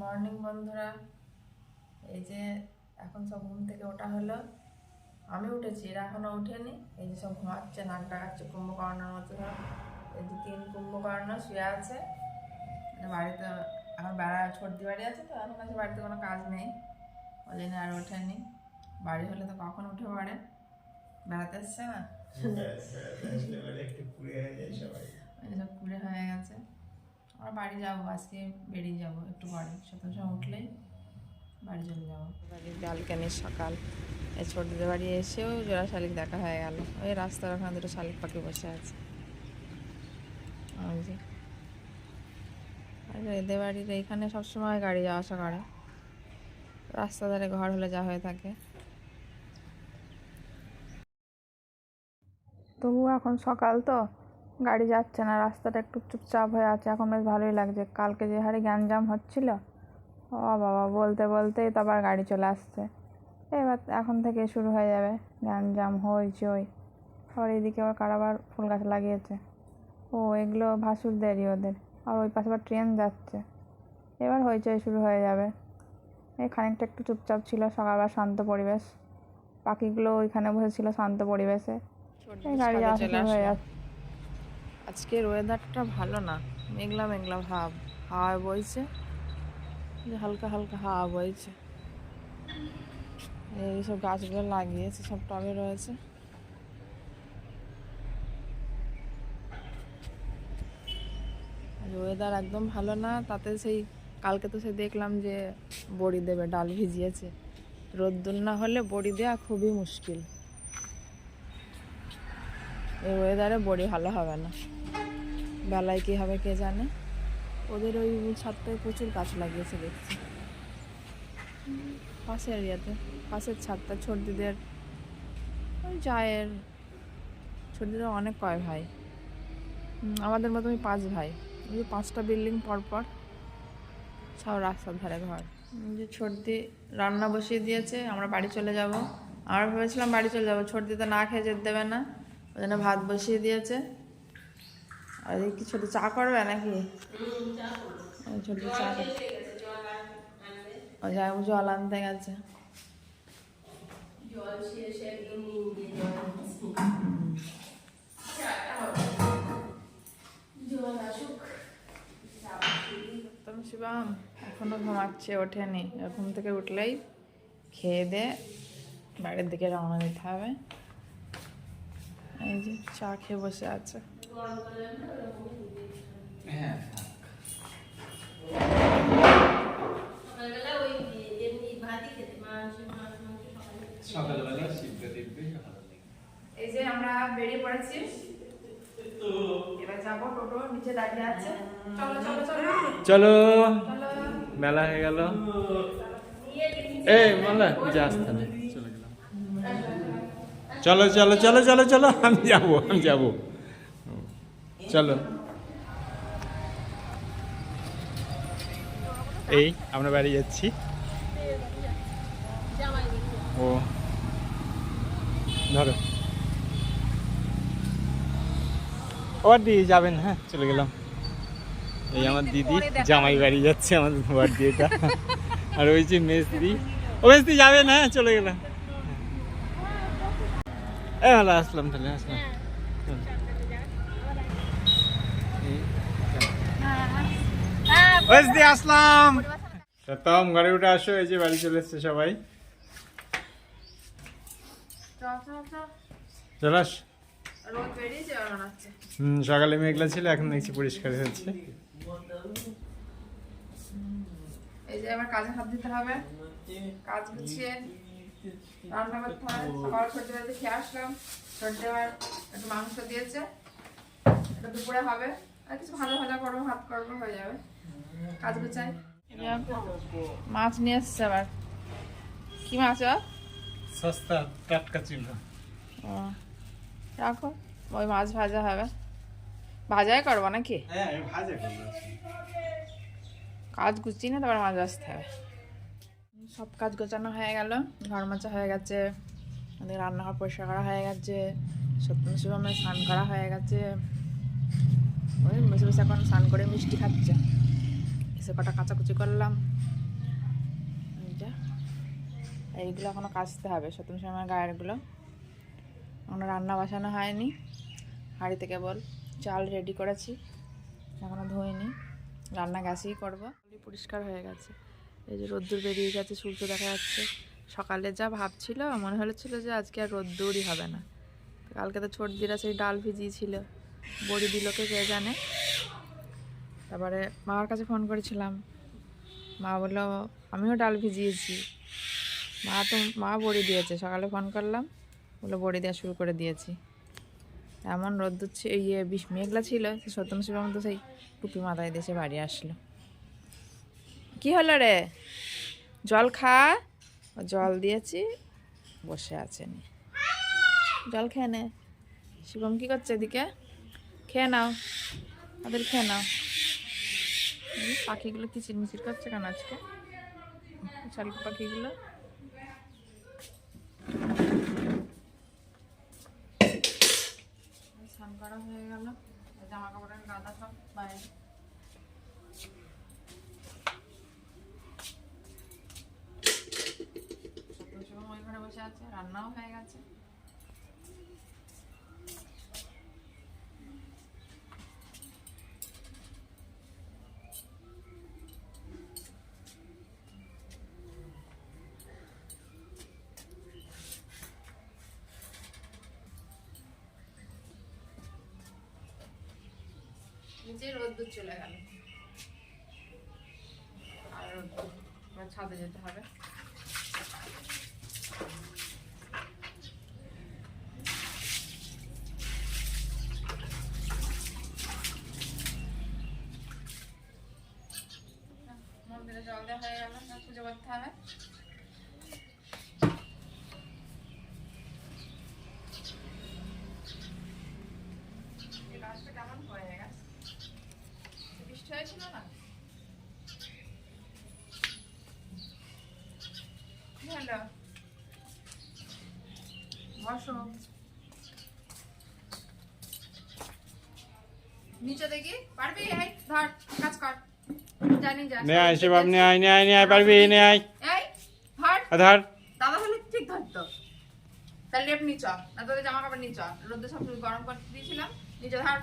Morning বন্ধুরা। এই যে এখন সব ঘুম থেকে ওঠা হলো। আমি উঠেছি এরা এখনও ওঠেনি। এই যে সব ঘুমাচ্ছে নাক ডাকাচ্ছে কুম্ভকর্ণের মতো সব। এই যে তিন কুম্ভকর্ণ শুয়ে আছে। মানে বাড়িতে এখন বেড়া সর্দি বাড়ি আছে তো এখন আছে বাড়িতে কোনো কাজ নেই। ওই জন্য আর ওঠেনি। বাড়ি হলে তো কখন উঠে পড়ে? বেড়াতে এসছে না? হয়ে সব কুড়ে হয়ে গেছে। আমরা বাড়ি যাব, আজকে বেরিয়ে যাব একটু পরে। সকাল সময় উঠলেই বাড়ি চলে যাব। বাড়ির ব্যালকানির সকাল। এই ছোটদের বাড়ি এসেও জোড়া শালিক দেখা হয়ে গেল। ওই রাস্তার ওখানে দুটো শালিক পাখি বসে আছে। আর এদের বাড়ির এইখানে সবসময় গাড়ি যাওয়া আসা করে। রাস্তা ধারে ঘর হলে যা হয়ে থাকে। তবুও এখন সকাল তো। গাড়ি যাচ্ছে না রাস্তাটা একটু চুপচাপ হয়ে আছে। এখন বেশ ভালোই লাগছে। কালকে যে হারে গ্যাঞ্জাম হচ্ছিল ও বাবা বলতে বলতেই তো আবার গাড়ি চলে আসছে। এবার এখন থেকে শুরু হয়ে যাবে। গ্যাঞ্জাম হইচই আবার এদিকে আবার কারাবার ফুল গাছ লাগিয়েছে। ও এগুলো ভাসুর ভাসুরদেরই ওদের। আর ওই পাশে আবার ট্রেন যাচ্ছে। এবার হইচই শুরু হয়ে যাবে। এই খানিকটা একটু চুপচাপ ছিল সকালবেলা শান্ত পরিবেশ। পাখিগুলো ওইখানে বসেছিল শান্ত পরিবেশে। এই গাড়ি শুরু হয়ে যাচ্ছে। আজকের ওয়েদারটা ভালো না। মেঘলা মেঘলা ভাব। হাওয়া বইছে। যে হালকা হালকা হাওয়া বইছে। এইসব গাছগুলো লাগিয়েছে, সব টবে রয়েছে। ওয়েদার একদম ভালো না। তাতে সেই, কালকে তো সে দেখলাম যে বড়ি দেবে, ডাল ভিজিয়েছে। রোদ্দুর না হলে বড়ি দেওয়া খুবই মুশকিল। এই ওয়েদারে বড়ি ভালো হবে না। বেলায় কী হবে কে জানে? ওদের ওই ছাদটায় প্রচুর গাছ লাগিয়েছে দেখছি। পাশের এরিয়াতে পাশের ছাদটা ছোটদিদের ওই জায়ের ছোটদিদের অনেক কয় ভাই। আমাদের মতনই পাঁচ ভাই। ওই যে পাঁচটা বিল্ডিং পরপর সব রাস্তার ধারে ঘর। যে ছোটদি রান্না বসিয়ে দিয়েছে, আমরা বাড়ি চলে যাব। আমরা ভেবেছিলাম বাড়ি চলে যাব ছোটদি তো না খেয়ে যেতে দেবে না। ওই জন্য ভাত বসিয়ে দিয়েছে। আর কি ছোট চা করবে নাকি? ওই ছোট চা করবে। ও যাই জল আনতে গেছে। শিবাম, এখনও ঘুমাচ্ছে, ওঠেনি। ঘুম থেকে উঠলেই খেয়ে দে, বাড়ির দিকে রওনা দিতে হবে। এই যে চা খেয়ে বসে আছে। হ্যাঁ এই যে আমরা বেরিয়ে পড়েছি। এবার যাব টোটো নিচে দাঁড়িয়ে আছে। চলো চলো চলো। চলো। চলো। মেলা হয়ে গেল। এই মালা যা আসতে চলে চলো চলো চলো চলো আমি যাব আমি যাব। চলো। এই আমরা বাড়ি যাচ্ছি। ও ধরো। ওর দিয়ে যাবেন হ্যাঁ চলে গেলাম। এই আমার দিদি জামাই বাড়ি যাচ্ছে আমাদের বাড়ি এটা আর ওই যে মেসদি ও মেসদি যাবেন হ্যাঁ চলে গেলাম। এই ভালো আসলাম তাহলে আসলাম। মেসদি আসলাম। সতম ঘরে উঠে আসো এই যে বাড়ি চলে এসছে সবাই। হুম সকালে মেঘলা ছিল এখন দেখছি পরিষ্কার হচ্ছে। এই যে আবার কাজে হাত দিতে হবে। কাজ গুছিয়ে। রান্না করতে হবে সকাল বাড়িতে খেয়ে আসলাম ছোট্ট এবার একটু মাংস দিয়েছে এটা দুপুরে হবে আর কিছু ভাজা ভাজা করব ভাত করব হয়ে যাবে কাজ গুছাই। মাছ নিয়ে এসছে আবার। কি মাছ আর সস্তা টাটকা ছিল ও, রাখো ওই মাছ ভাজা হবে। ভাজাই করব নাকি? হ্যাঁ ভাজা করব। কাজ গুছিয়ে না তারপর মাছ আসতে হবে। সব কাজ গোছানো হয়ে গেল, ঘর মোছা হয়ে গেছে, আমাদের রান্নাঘর পরিষ্কার করা হয়ে গেছে সত্যি শিবমের স্নান করা হয়ে গেছে। ওই বসে বসে এখন স্নান করে মিষ্টি খাচ্ছে। এসে কটা কাচাকুচি করলাম। এইগুলো এখনও কাচতে হবে সত্যম সময় গায়েরগুলো। এখনও রান্না বসানো হয়নি, হাঁড়িতে কেবল চাল রেডি করেছি। এখনও ধুইনি, রান্না গ্যাসেই করব। পরিষ্কার হয়ে গেছে। এই যে রোদ্দুর বেরিয়ে গেছে, সূর্য দেখা যাচ্ছে। সকালে যা ভাবছিল, মনে হচ্ছিল যে আজকে আর রোদ্দুরই হবে না। কালকে তো ছোট দিরা সেই ডাল ভিজিয়েছিল। বড়ি দিলকে কে জানে। তারপরে মার কাছে ফোন করেছিলাম। মা বলল, আমিও ডাল ভিজিয়েছি। মা তো, মা বড়ি দিয়েছে। সকালে ফোন করলাম, বলল, বড়ি দেওয়া শুরু করে দিয়েছি। এমন রোদ্দুর ইয়ে বিষ মেঘলা ছিল সত্যম শিবম তো সেই টুপি মাথায় দেশে বাড়ি আসলো। কি হলো রে? জল খা। জল দিয়েছি, বসে আছেন জল খেয়ে নে। শিবম কি করছে এদিকে? খেয়ে নাও। ওদের খেয়ে নাও। পাখিগুলো কিচিরমিচির করছে কেন আজকে? শালিক পাখিগুলো। স্নান করা হয়ে গেল। জামা কাপড়ের গাদা সব বাইরে সত্যম শিবম ওই ঘরে বসে আছে রান্নাও হয়ে গেছে। নিচে রোদ্দুর চলে গেল। আর রোদ্দুর ছাদে যেতে হবে মন্দিরে জল দেওয়া হয়ে গেল এবার পুজো করতে হবে এই গাছটা কেমন হয়ে গেছে বৃষ্টি না বসো নিচে দেখি পারবি এই ধর কাজ কর জানি যা নে আয় শিবম নে আয় নে আয় নে আয় পারবি নে আয় এই ধর। আধার। দাদা হলে ঠিক ধরতো। তাহলে লেপ নিচ না তোদের জামা কাপড় নিচ। রোদে সব গরম করতে দিয়েছিলাম। নিচে ধর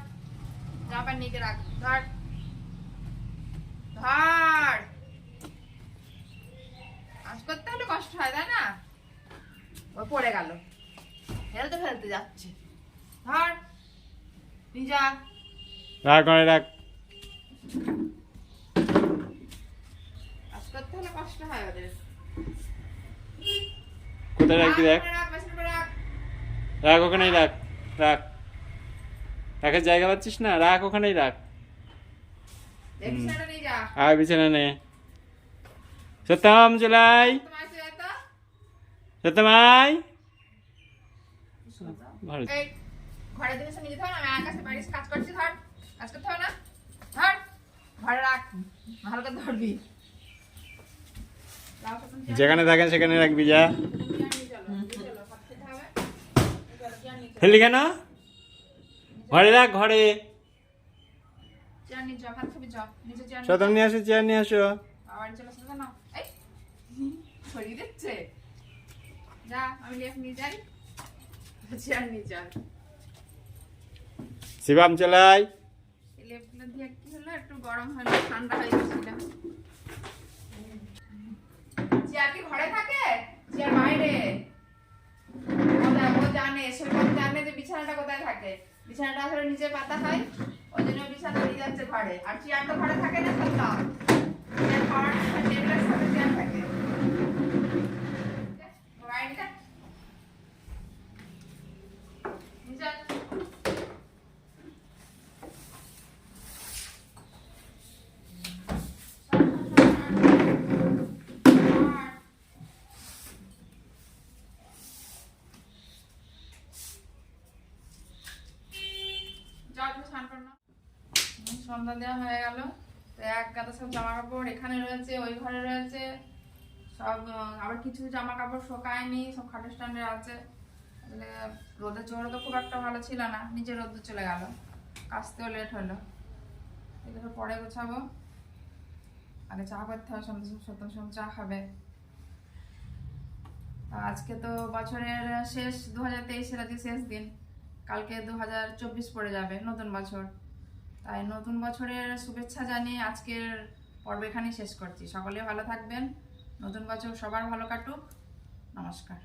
জামা প্যান্ট নিচে রাখ ধর। ধর। কাজ করতে হলে কষ্ট হয় তাই না? ও পড়ে গেল। ফেলতে ফেলতে যাচ্ছে। ধর। রাখ রাখ। কাজ করতে হলে কষ্ট হয় ওদের। কোথায় রাখবি দেখ। রাখ ওখানেই রাখ রাখ। রাখার জায়গা পাচ্ছিস না? রাখ ওখানেই রাখ। আয় বিছানা নে। সত্যম এসে সত্যমাই। ঘরে জিনিস নিজে ধর আমি আকাশে বাইরে কাজ করছি ধর। কাজ করতে হবে না। ধর ঘরে রাখ। ভালো করে ধরবি। যাও, তখন চেয়ার- যেখানে থাকেন সেখানে রাখবি যা। ফেললি কেন? ঘরে রাখ ঘরে। চেয়ার নিয়ে চেয়ার নিয়ে আসো চেয়ার নিয়ে আসো। না। এই দিচ্ছে। যা আমি নিয়ে যাই। চেয়ার নিয়ে চল শিবাম চলাই এই লেপগুলো দিয়ে কি হলো? একটু গরম হলো ঠান্ডা হয়ে চেয়ার কি ঘরে থাকে? চেয়ার বাইরে। ও জানে জানে যে বিছানাটা কোথায় থাকে। বিছানাটা আসলে নিচে পাতা হয়। আর চেয়ার তো ঘরে। থাকে না সব সাথে চেয়ার থাকে বাইরে যা। নিচে আয়। যাও তুমি স্নান করে নাও। হুম, সন্ধ্যা দেওয়া হয়ে গেল। তো এক গাদা সব জামা কাপড় এখানে রয়েছে, ওই ঘরে রয়েছে। সব আবার কিছু জামা কাপড় শোকায়নি, সব খাটের স্ট্যান্ডে আছে। তাহলে রোদের জোরে তো খুব একটা ভালো ছিল না নিজে রোদ চলে গেল। কাচতেও লেট হলো। এগুলো পরে গোছাবো। আগে চা করতে হবে, সন্ধ্যে সত্যম সন্ধ্যে চা খাবে। আজকে তো বছরের শেষ দু হাজার তেইশের আজকে শেষ দিন। কালকে দু হাজার চব্বিশ পড়ে যাবে, নতুন বছর। তাই নতুন বছরের শুভেচ্ছা জানিয়ে আজকের পর্ব এখানেই শেষ করছি। সকলে ভালো থাকবেন। নতুন বছর সবার ভালো কাটুক। নমস্কার।